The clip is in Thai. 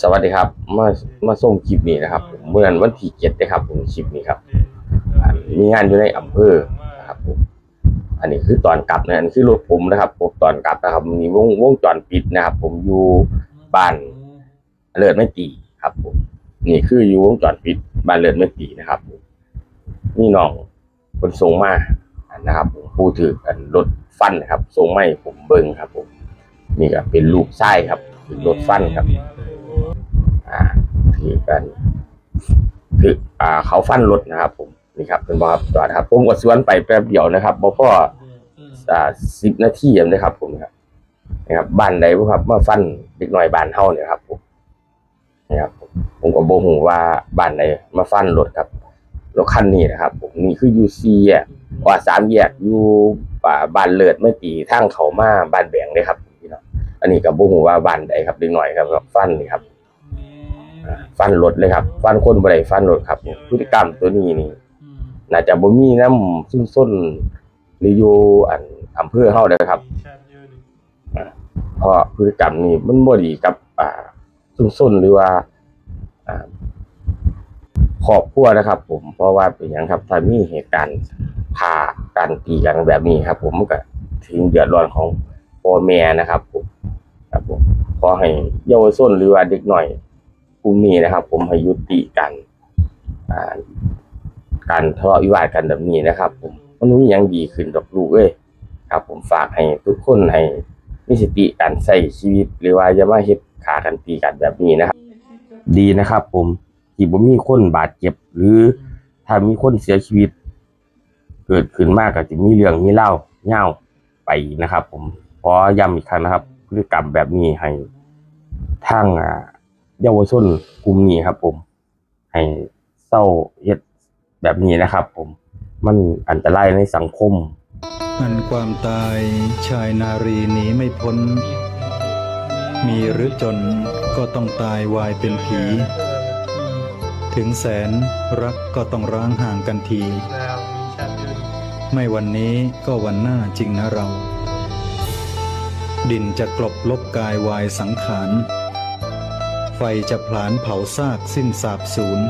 สวัสดีครับมามาส่งคลิปนี้นะครับผมเมื่อวันที่เจ็ดนะครับผมคลิปนี้ครับมีงานอยู่ในอำเภอนะครับผมอันนี้คือตอนกลับนะอันนี้คือรถผมนะครับผมตอนกลับนะครับมีวงวงจรปิดนะครับ ผมอยู่บ้านเลิศไม่ตีครับผมนี่คืออยู่วงจรปิดบ้านเลิศไม่ตีนะครับผมนี่น้องคนส่งมานะครับผมผู้ถือกันรถฟันนะครับส่งไม่ผมเบิ้งครับ ผม นี่ก็เป็นลูกไส้ครับเป็นรถฟันครับ ถือกันถืออ่าเขาฟันรถนะครับ ผมนี่ครับเป็นบอครับจอดครับ ผมก็สวนไปแป๊บเดียวนะครับบ่พออ่าสิบนาทีเองนะครับ ผมครับนะครับบ้านใดบ่ครับมาฟันเด็กน้อยบ้านเฮาเนี่ยครับผมนะครับผมผมก็บ่ฮู้ว่าบ้านใดมาฟันรถครับรถคันนี้นะครับ ผมนี่คืออยู่สี่แยกว่าสามแยกอยู่ป่าบ้านเลิศไม่ตีทางเขามาบ้านแบงเลยครับพี่น้องอันนี้ก็บ่ฮู้ว่าบ้านใดครับเด็กน้อยครับฟันนี่ครับ ฟันรถเลยครับ ฟันคนบ่ได้ฟันรถครับพฤติกรรมตัวนี้นี่น่าจะบ่มีน้ำซุ่มซ่นหรืออยู่อันอำเภอเฮาเด้อครับเพราะพฤติกรรมนี้มันบ่ดีกับ อ่าซุ่มซ่นหรือว่าอ่าครอบครัวนะครับ ผมเพราะว่าเป็นหยังครับถ้ามีเหตุการณ์พาการตีกันแบบนี้ครับ ผมมันก็ถึงเดือดร้อนของพ่อแม่นะครับ ผมครับผมขอให้เยาวชนหรือว่าเด็กหน่อย กลุ่มนี้นะครับ ผมให้ยุติกันการทะเลาะวิวาทกันแบบนี้นะครับ ผมมันม่มียังดีขึ้นดอกลูกเอ้ยครับ ผมฝากให้ทุกคนให้มีสติการใช้ชีวิต หรือว่าอย่ามาเฮ็ดขากันตีกันแบบนี้นะครับ ดีนะครับ ผมที่บ่มีคนบาดเจ็บ หรือถ้ามีคนเสียชีวิต เกิดขึ้นมากก็จะมีเรื่องมีเล่าเง่าไปนะครับ ผมขอย้ำอีกครั้งนะครับพฤติกรรมแบบนี้ให้ทางอ่า เยาวชนกลุ่มนี้ครับผมให้เศร้าเฮ็ดแบบนี้นะครับผมมันอันตรายในสังคม อันความตายชายนารีหนีไม่พ้น มีหรือจนก็ต้องตายวายเป็นผี ถึงแสนรักก็ต้องร้างห่างกันที ไม่วันนี้ก็วันหน้าจริงนะเรา ดินจะกลบลบกายวายสังขาร ไฟจะผลาญเผาซากสิ้นสาบสูญ